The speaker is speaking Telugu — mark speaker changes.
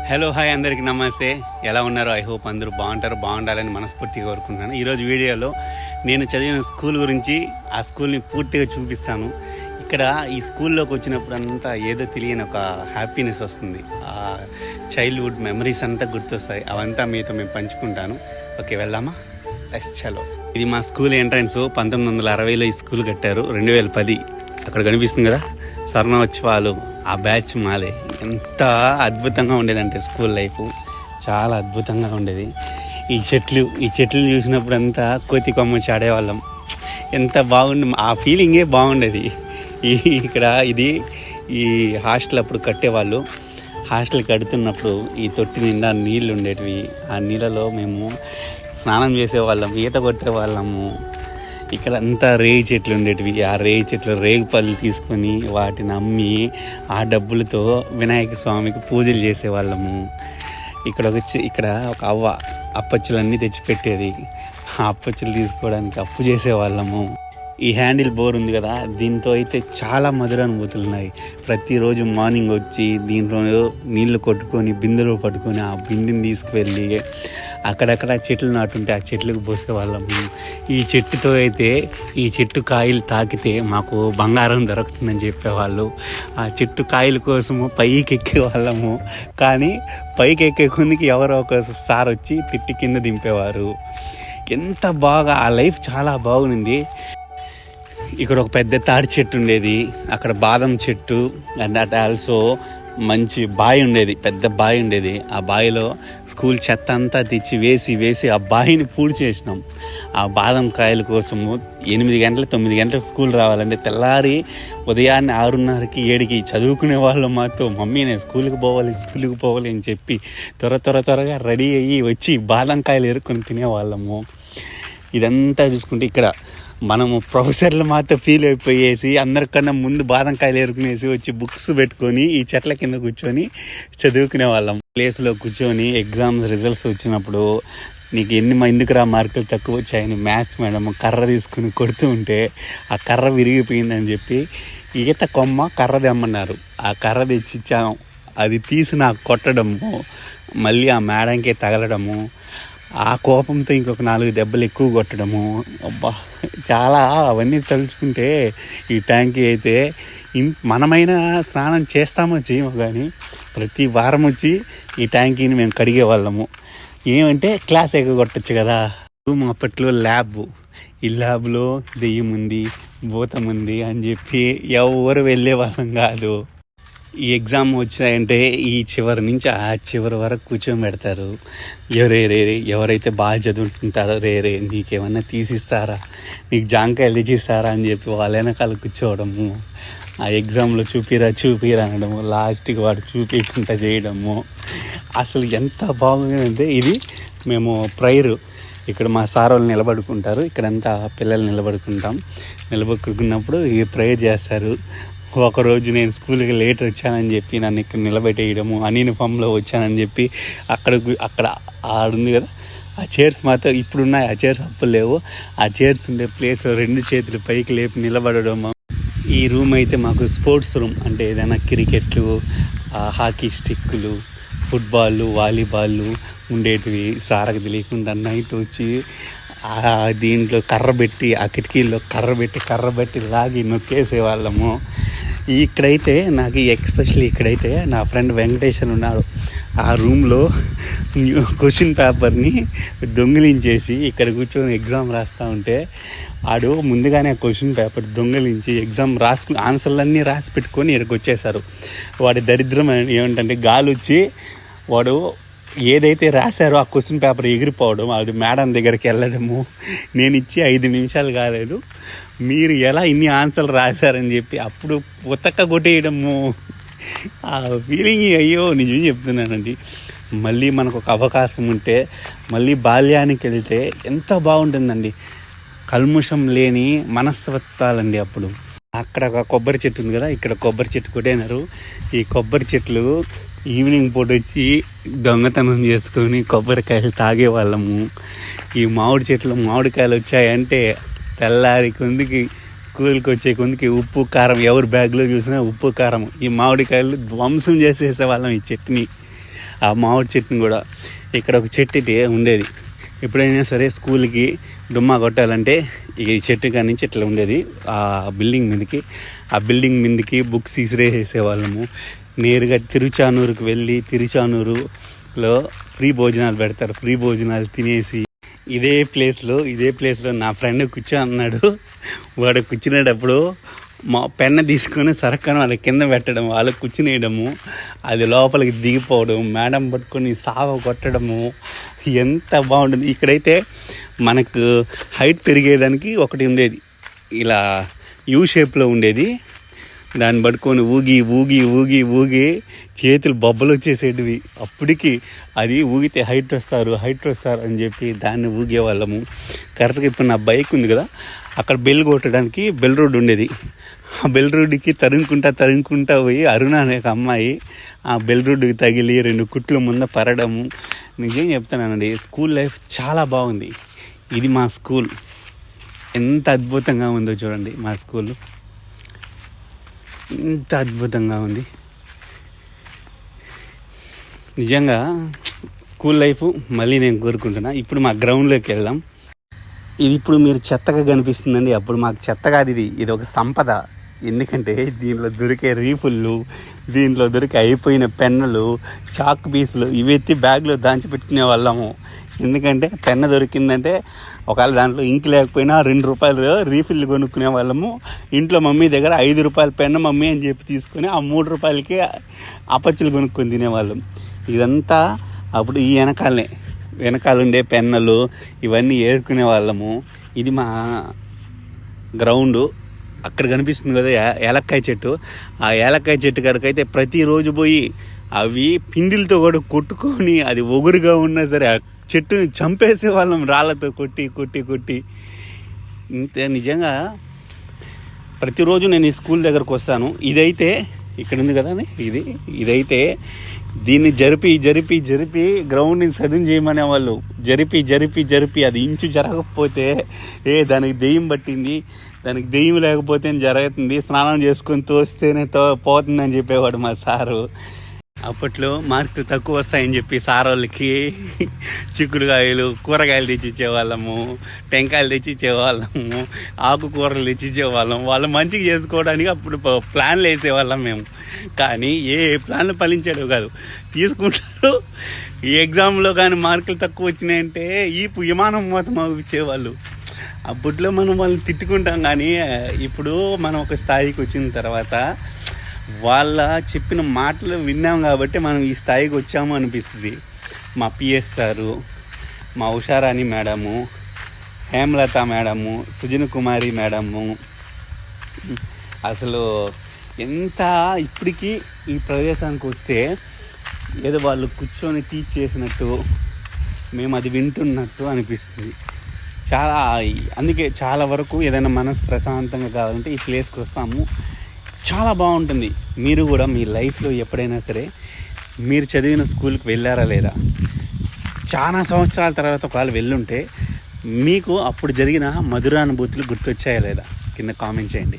Speaker 1: హలో హాయ్ అందరికీ నమస్తే. ఎలా ఉన్నారు? ఐ హోప్ అందరూ బాగుంటారు బాగుండాలని మనస్ఫూర్తిగా కోరుకుంటున్నాను. ఈరోజు వీడియోలో నేను చదివిన స్కూల్ గురించి ఆ స్కూల్ని పూర్తిగా చూపిస్తాను. ఇక్కడ ఈ స్కూల్లోకి వచ్చినప్పుడు అంతా ఏదో తెలియని ఒక హ్యాపీనెస్ వస్తుంది. ఆ చైల్డ్హుడ్ మెమరీస్ అంతా గుర్తొస్తాయి. అవంతా మీతో మేము పంచుకుంటాను. ఓకే వెళ్దామా? ఎస్ చలో. ఇది మా స్కూల్ ఎంట్రన్స్. పంతొమ్మిది వందల అరవైలో ఈ స్కూల్ కట్టారు. రెండు వేల పది. అక్కడ కనిపిస్తుంది కదా? స్వర్ణోత్సవాలు. ఆ బ్యాచ్ మాలే ఎంత అద్భుతంగా ఉండేదంటే స్కూల్ లైఫ్. చాలా అద్భుతంగా ఉండేది. ఈ చెట్లు ఈ చెట్లు చూసినప్పుడు అంతా కోతి కొమ్మ చాడేవాళ్ళం. ఎంత బాగుండే ఆ ఫీలింగే బాగుండేది. ఈ ఇక్కడ ఇది ఈ హాస్టల్ అప్పుడు కట్టేవాళ్ళు. హాస్టల్ కడుతున్నప్పుడు ఈ తొట్టి నిండా నీళ్ళు ఉండేటివి ఆ నీళ్ళలో మేము స్నానం చేసేవాళ్ళం ఈత కొట్టేవాళ్ళము. ఇక్కడ అంతా రేగి చెట్లు ఉండేటివి. ఆ రేగి చెట్లు రేగి పళ్ళు తీసుకొని వాటిని అమ్మి ఆ డబ్బులతో వినాయక స్వామికి పూజలు చేసేవాళ్ళము. ఇక్కడ ఒక ఇక్కడ ఒక అవ్వ అప్పచ్చులన్నీ తెచ్చిపెట్టేది. ఆ అప్పచ్చులు తీసుకోవడానికి అప్పు చేసేవాళ్ళము. ఈ హ్యాండిల్ బోర్ ఉంది కదా దీంతో అయితే చాలా మధుర అనుభూతులు ఉన్నాయి ప్రతిరోజు మార్నింగ్ వచ్చి దీంట్లో నీళ్ళు కొట్టుకొని బిందెలు పట్టుకొని ఆ బిందెని తీసుకువెళ్ళి అక్కడక్కడ చెట్లు నాటుంటే ఆ చెట్లకు పోసేవాళ్ళము. ఈ చెట్టుతో అయితే ఈ చెట్టు కాయలు తాకితే మాకు బంగారం దొరుకుతుందని చెప్పేవాళ్ళు. ఆ చెట్టు కాయల కోసము పైకి ఎక్కేవాళ్ళము కానీ పైకి ఎక్కే కొందికి ఎవరో ఒక సార్ వచ్చి తిట్టి కింద దింపేవారు. ఎంత బాగా ఆ లైఫ్ చాలా బాగుంది ఇక్కడ ఒక పెద్ద తాడి చెట్టు ఉండేది. అక్కడ బాదం చెట్టు అండ్ అట్ ఆల్సో మంచి బావి ఉండేది పెద్ద బావి ఉండేది. ఆ బావిలో స్కూల్ చెత్త అంతా తెచ్చి వేసి వేసి ఆ బావిని పూడి చేసినాం. ఆ బాదం కాయల కోసము ఎనిమిది గంటలు తొమ్మిది గంటలకు స్కూల్ రావాలంటే తెల్లారి ఉదయాన్నే ఆరున్నరకి ఏడికి చదువుకునే వాళ్ళు మాతో మమ్మీ నేను స్కూల్కి పోవాలి స్కూల్కి పోవాలి అని చెప్పి త్వర త్వర త్వరగా రెడీ అయ్యి వచ్చి బాదం కాయలు ఎరుక్కొని తినేవాళ్ళము. ఇదంతా చూసుకుంటే ఇక్కడ మనము ప్రొఫెసర్లు మాత్రం ఫీల్ అయిపోయేసి అందరికన్నా ముందు బాదంకాయలు ఎరుకునేసి ఏరుకునేసి వచ్చి బుక్స్ పెట్టుకొని ఈ చెట్ల కింద కూర్చొని చదువుకునే వాళ్ళం. ప్లేస్లో కూర్చొని ఎగ్జామ్స్ రిజల్ట్స్ వచ్చినప్పుడు నీకు ఎన్ని మ- ఎందుకురా మార్కులు తక్కువ వచ్చాయని మ్యాథ్స్ మేడం కర్ర తీసుకుని కొడుతూ ఉంటే ఆ కర్ర విరిగిపోయిందని చెప్పి ఈత కొమ్మ కర్ర తెమ్మన్నారు. ఆ కర్ర తెచ్చి అది తీసి నాకు కొట్టడము మళ్ళీ ఆ మేడంకే తగలడము ఆ కోపంతో ఇంకొక నాలుగు దెబ్బలు ఎక్కువ కొట్టడము. అబ్బా చాలా అవన్నీ తలుచుకుంటే ఈ ట్యాంకీ అయితే ఇన్- మనమైనా స్నానం చేస్తామో చేయమో కానీ ప్రతి వారం వచ్చి ఈ ట్యాంకీని మేము కడిగే వాళ్ళము. ఏమంటే క్లాస్ ఎగ్గొట్టచ్చు కదా. రూమ్ అప్పట్లో ల్యాబ్. ఈ ల్యాబ్లో దెయ్యం ఉంది భూతం ఉంది అని చెప్పి ఎవరు వెళ్ళే వాళ్ళం కాదు. ఈ ఎగ్జామ్ వచ్చాయంటే ఈ చివరి నుంచి ఆ చివరి వరకు కూర్చోబెడతారు. ఎవరే రే రే, ఎవరైతే బాగా చదువుకుంటారో రే రే నీకేమన్నా తీసిస్తారా? నీకు జాంకాయలు తెచ్చిస్తారా అని చెప్పి వాళ్ళ వెనకాల కూర్చోవడము. ఆ ఎగ్జామ్లో చూపిరా చూపిరా అనడము. లాస్ట్కి వాడు చూపించుకుంటా చేయడము. అసలు ఎంత బాగుందంటే ఇది మేము ప్రైరు ఇక్కడ మా సార్ వాళ్ళు నిలబడుకుంటారు. ఇక్కడంతా పిల్లలు నిలబడుకుంటాం. నిలబడుకున్నప్పుడు ఈ ప్రేయర్ చేస్తారు. ఒకరోజు నేను స్కూల్కి లేట్ వచ్చానని చెప్పి నన్ను ఇక్కడ నిలబెట్టేయడము అన్యూనిఫామ్లో వచ్చానని చెప్పి అక్కడ అక్కడ ఆడుంది కదా. ఆ చైర్స్ మాత్రం ఇప్పుడున్నాయి. ఆ చైర్స్ అప్పుడు లేవు. ఆ చైర్స్ ఉండే ప్లేస్ రెండు చేతులు పైకి లేపి నిలబడడము ఈ రూమ్ అయితే మాకు స్పోర్ట్స్ రూమ్ అంటే ఏదైనా క్రికెట్లు హాకీ స్టిక్కులు ఫుట్బాల్లు వాలీబాల్లు ఉండేటివి సారకు తెలియకుండా నైట్ వచ్చి దీంట్లో కర్ర పెట్టి ఆ కిటికీల్లో కర్ర పెట్టి కర్ర పెట్టి లాగి నొక్కేసే వాళ్ళము ఇక్కడైతే నాకు ఎక్స్పెషల్లీ ఇక్కడైతే నా ఫ్రెండ్ వెంకటేశ్వర్ ఉన్నాడు. ఆ రూమ్లో క్వశ్చన్ పేపర్ని దొంగిలించేసి ఇక్కడ కూర్చొని ఎగ్జామ్ రాస్తూ ఉంటే ఆడు ముందుగానే క్వశ్చన్ పేపర్ దొంగిలించి ఎగ్జామ్ రాసుకు ఆన్సర్లన్నీ రాసి పెట్టుకొని ఇక్కడికి వచ్చేసారు. వాడి దరిద్రం ఏమిటంటే గాలి వచ్చి వాడు ఏదైతే రాశారో ఆ క్వశ్చన్ పేపర్ ఎగిరిపోవడం అది మేడం దగ్గరికి వెళ్ళడము నేను ఇచ్చి ఐదు నిమిషాలు కాలేదు. మీరు ఎలా ఇన్ని ఆన్సర్లు రాశారని చెప్పి అప్పుడు ఉతక్క కొట్టేయడము. ఆ ఫీలింగ్ అయ్యో నిజం చెప్తున్నానండి. మళ్ళీ మనకు ఒక అవకాశం ఉంటే మళ్ళీ బాల్యానికి వెళ్తే ఎంత బాగుంటుందండి. కల్ముషం లేని మనస్తత్వాలండి అప్పుడు. అక్కడ ఒక కొబ్బరి చెట్టు ఉంది కదా ఇక్కడ కొబ్బరి చెట్టు కొట్టేనారు. ఈ కొబ్బరి చెట్లు ఈవినింగ్ పూట వచ్చి దొంగతనం చేసుకొని కొబ్బరికాయలు తాగేవాళ్ళము. ఈ మామిడి చెట్లు మామిడికాయలు వచ్చాయంటే తెల్లారి కొందికి స్కూల్కి వచ్చే కొందికి ఉప్పు కారం ఎవరి బ్యాగ్లో చూసినా ఉప్పు కారం. ఈ మామిడికాయలు ధ్వంసం చేసేసే వాళ్ళం ఈ చెట్టుని. ఆ మామిడి చెట్టుని కూడా ఇక్కడ ఒక చెట్టు ఉండేది. ఎప్పుడైనా సరే స్కూల్కి డుమ్మా కొట్టాలంటే ఈ చెట్టు కాడి నుంచి ఇట్లా ఉండేది. ఆ బిల్డింగ్ మీదకి ఆ బిల్డింగ్ మీదకి బుక్స్ ఇసిరేసేవాళ్ళము నేరుగా తిరుచానూరుకు వెళ్ళి తిరుచానూరులో ఫ్రీ భోజనాలు పెడతారు. ఫ్రీ భోజనాలు తినేసి ఇదే ప్లేస్లో ఇదే ప్లేస్లో నా ఫ్రెండ్ కూర్చో అన్నాడు. వాడు కూర్చునేటప్పుడు మా పెన్న తీసుకొని సరక్కను వాళ్ళ కింద పెట్టడం వాళ్ళకి కూర్చునేయడము అది లోపలికి దిగిపోవడం మేడం పట్టుకొని సావ కొట్టడము ఎంత బాగుంటుంది. ఇక్కడైతే మనకు హైట్ పెరిగేదానికి ఒకటి ఉండేది. ఇలా యూ షేప్లో ఉండేది. దాన్ని పట్టుకొని ఊగి ఊగి ఊగి ఊగి చేతులు బొబ్బలు వచ్చేసేటివి. అప్పటికి అది ఊగితే హైట్ వస్తారు హైట్ వస్తారు అని చెప్పి దాన్ని ఊగే వాళ్ళము. కరెక్ట్గా ఇప్పుడు నా బైక్ ఉంది కదా అక్కడ బెల్ కొట్టడానికి బెల్ రోడ్ ఉండేది. ఆ బెల్ రోడ్డుకి తరుముకుంటా తరుముకుంటా పోయి అరుణ అనే ఒక అమ్మాయి ఆ బెల్ రోడ్డుకి తగిలి రెండు కుట్లు ముంద పరడము. నిజం చెప్తానండి స్కూల్ లైఫ్ చాలా బాగుంది. ఇది మా స్కూల్. ఎంత అద్భుతంగా ఉందో చూడండి మా స్కూల్. ఎంత అద్భుతంగా ఉంది. నిజంగా స్కూల్ లైఫ్ మళ్ళీ నేను కోరుకుంటున్నా. ఇప్పుడు మా గ్రౌండ్లోకి వెళ్దాం. ఇది ఇప్పుడు మీరు చెత్తగా కనిపిస్తుందండి. అప్పుడు మాకు చెత్త కాదు ఇది. ఇది ఒక సంపద. ఎందుకంటే దీనిలో దొరికే రీఫుల్లు దీంట్లో దొరికే అయిపోయిన పెన్నులు చాక్ పీసులు ఇవి ఎత్తి బ్యాగ్లో దాచిపెట్టుకునే వాళ్ళము. ఎందుకంటే పెన్ను దొరికిందంటే ఒకవేళ దాంట్లో ఇంక్ లేకపోయినా రెండు రూపాయలు రీఫిల్ కొనుక్కునే వాళ్ళము. ఇంట్లో మమ్మీ దగ్గర ఐదు రూపాయల పెన్ను మమ్మీ అని చెప్పి తీసుకొని ఆ మూడు రూపాయలకి అపచ్చులు కొనుక్కొని తినేవాళ్ళం. ఇదంతా అప్పుడు ఈ వెనకాలనే వెనకాల ఉండే పెన్నులు ఇవన్నీ ఏరుకునే వాళ్ళము. ఇది మా గ్రౌండు. అక్కడ కనిపిస్తుంది కదా ఏలక్కాయ చెట్టు. ఆ ఏలక్కాయ చెట్టు కాడికైతే ప్రతిరోజు పోయి అవి పిండిలతో కూడా కొట్టుకొని అది ఒగురుగా ఉన్నా సరే ఆ చెట్టుని చంపేసే వాళ్ళం రాళ్ళతో కొట్టి కొట్టి కొట్టి. ఇంత నిజంగా ప్రతిరోజు నేను ఈ స్కూల్ దగ్గరకు వస్తాను. ఇదైతే ఇక్కడ ఉంది కదా ఇది. ఇదైతే దీన్ని జరిపి జరిపి జరిపి గ్రౌండ్ని సదును చేయమనే వాళ్ళు జరిపి జరిపి జరిపి అది ఇంచు జరగకపోతే ఏ దానికి దెయ్యం పట్టింది దానికి దెయ్యం లేకపోతే జరుగుతుంది స్నానం చేసుకొని తోస్తేనే తో పోతుందని చెప్పేవాడు మా సారు. అప్పట్లో మార్కులు తక్కువ వస్తాయని చెప్పి సార్ వాళ్ళకి చిక్కుడుకాయలు కూరగాయలు తెచ్చి ఇచ్చేవాళ్ళము టెంకాయలు తెచ్చి ఇచ్చేవాళ్ళము ఆకుకూరలు తెచ్చి ఇచ్చేవాళ్ళం వాళ్ళు మంచిగా చేసుకోవడానికి అప్పుడు ప్లాన్లు వేసేవాళ్ళం మేము. కానీ ఏ ప్లాన్లు ఫలించాడు కాదు. తీసుకుంటారు. ఈ ఎగ్జామ్లో కానీ మార్కులు తక్కువ వచ్చినాయంటే ఈ విమానం మొత్తం ఇచ్చేవాళ్ళు అప్పట్లో మనం వాళ్ళని తిట్టుకుంటాం కానీ ఇప్పుడు మనం ఒక స్థాయికి వచ్చిన తర్వాత వాళ్ళ చెప్పిన మాటలు విన్నాం కాబట్టి మనం ఈ స్థాయికి వచ్చాము అనిపిస్తుంది. మా పిఎస్ సారు మా Usharani madam Hemalatha madam Sujana Kumari madam. అసలు ఎంత ఇప్పటికీ ఈ ప్రదేశానికి వస్తే ఏదో వాళ్ళు కూర్చొని టీచ్ చేసినట్టు మేము అది వింటున్నట్టు అనిపిస్తుంది. చాలా అందుకే చాలా వరకు ఏదైనా మనసు ప్రశాంతంగా కావాలంటే ఈ ప్లేస్కి వస్తాము. చాలా బాగుంటుంది. మీరు కూడా మీ లైఫ్లో ఎప్పుడైనా సరే మీరు చదివిన స్కూల్కి వెళ్ళారా లేదా? చాలా సంవత్సరాల తర్వాత ఒకవేళ వెళ్ళుంటే మీకు అప్పుడు జరిగిన మధురానుభూతులు గుర్తొచ్చాయా లేదా? కింద కామెంట్ చేయండి.